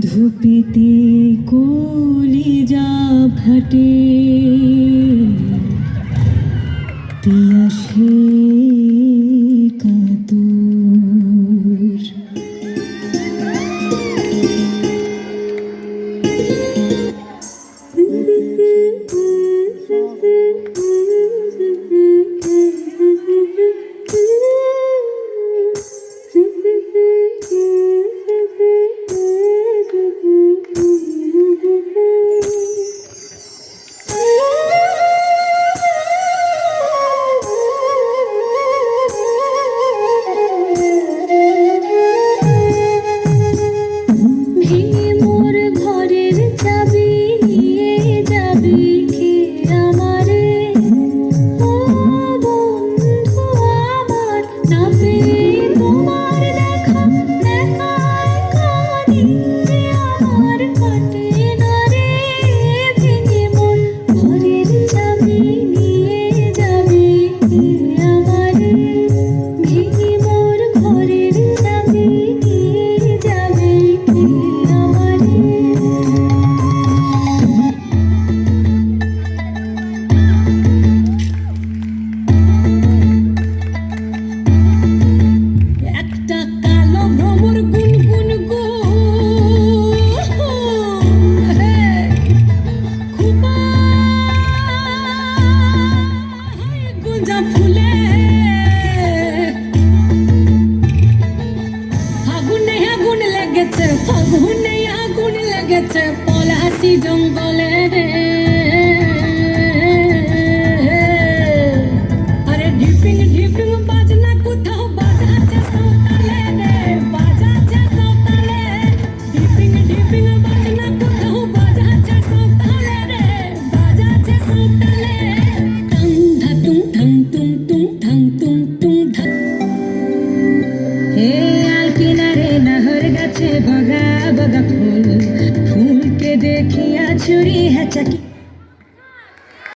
ধুপিতে কলিজা ফাটে। পিয়াসে কাতর। ভেঙে লেগেছে আগুনে আগুন লেগেছে পলাশি জঙ্গলে আরে কোথাও কোথাও রে তুং আল নাহর গাছে বগা বগা ফুল। ফুলকে দেখিয়া ছুরি হ্যাচাকি